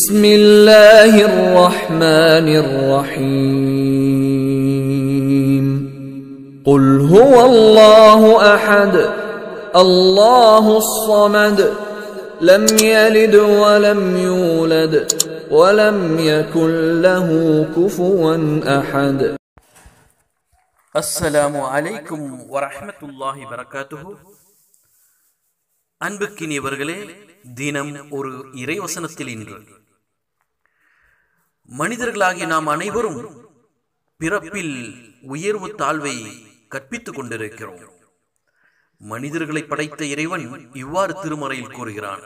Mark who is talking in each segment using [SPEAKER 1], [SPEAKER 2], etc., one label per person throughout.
[SPEAKER 1] بسم الله الرحمن الرحيم قل هو الله احد الله الصمد لم يلد ولم يولد ولم يكن له كفوا احد
[SPEAKER 2] அஸ்ஸலாமு அலைக்கும் வரஹ்மத்துல்லாஹி வரகாத்துஹு அன்புக்கினியவர்களே தினம் ஒரு இறைவசனத்தில் இன்று மனிதர்களாகிய நாம் அனைவரும் பிறப்பில் உயர்வு தாழ்வை கற்பித்துக் கொண்டிருக்கிறோம். மனிதர்களை படைத்த இறைவன் இவ்வாறு திருமறையில் கூறுகிறான்.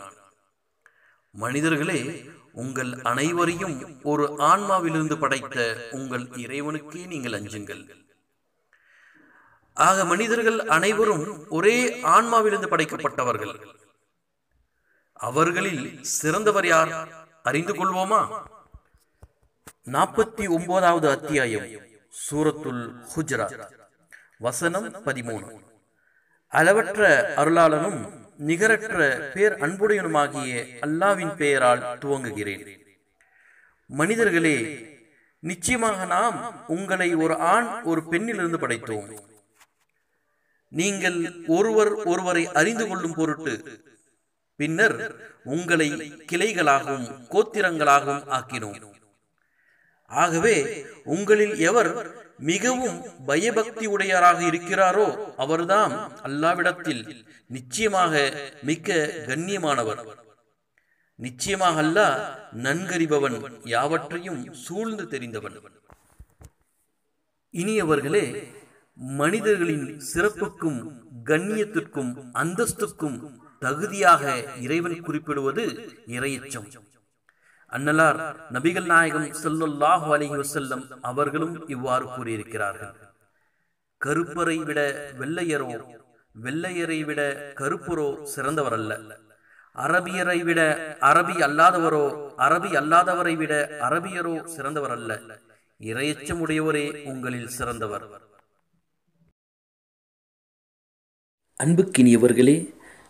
[SPEAKER 2] மனிதர்களே உங்கள் அனைவரையும் ஒரு ஆன்மாவிலிருந்து படைத்த உங்கள் இறைவனுக்கே நீங்கள் அஞ்சுங்கள். ஆக மனிதர்கள் அனைவரும் ஒரே ஆன்மாவிலிருந்து படைக்கப்பட்டவர்கள். அவர்களில் சிறந்தவர் யார்? அறிந்து கொள்வோமா? நாற்பத்தி ஒன்பதாவது அத்தியாயம் சூரத்துல் ஹுஜராத் வசனம் பதிமூணு. அளவற்ற அருளாளனும் நிகரற்ற பேர் அன்புடையனுமாகிய அல்லாவின் பெயரால் துவங்குகிறேன். மனிதர்களே நிச்சயமாக நாம் உங்களை ஒரு ஆண் ஒரு பெண்ணிலிருந்து படைத்தோம். நீங்கள் ஒருவர் ஒருவரை அறிந்து கொள்ளும் பொருட்டு பின்னர் உங்களை கிளைகளாகவும் கோத்திரங்களாகவும் ஆக்கினோம். ஆகவே உங்களில் எவர் மிகவும் பயபக்தி உடையராக இருக்கிறாரோ அவர்தான் அல்லாவிடத்தில் நிச்சயமாக மிக்க கண்ணியமானவர். நிச்சயமாக அல்லாஹ் நன்கறிபவன் யாவற்றையும் சூழ்ந்து தெரிந்தவன். இனியவர்களே மனிதர்களின் சிறப்புக்கும் கண்ணியத்திற்கும் அந்தஸ்துக்கும் தகுதியாக இறைவன் குறிப்பிடுவது இறையச்சம். அன்னலார் நபிகள் நாயகம் செல்லுல்லாஹு அலஹி வசல்லம் அவர்களும் இவ்வாறு கூறியிருக்கிறார்கள். கருப்பரை விட வெள்ளையரோ வெள்ளையரை விட கருப்பரோ சிறந்தவர் அல்ல அரபியரை விட அரபி அல்லாதவரோ அரபி அல்லாதவரை விட அரபியரோ சிறந்தவர் அல்ல இரையச்சமுடையவரே உங்களில் சிறந்தவர்.
[SPEAKER 3] அன்புக்கினியவர்களே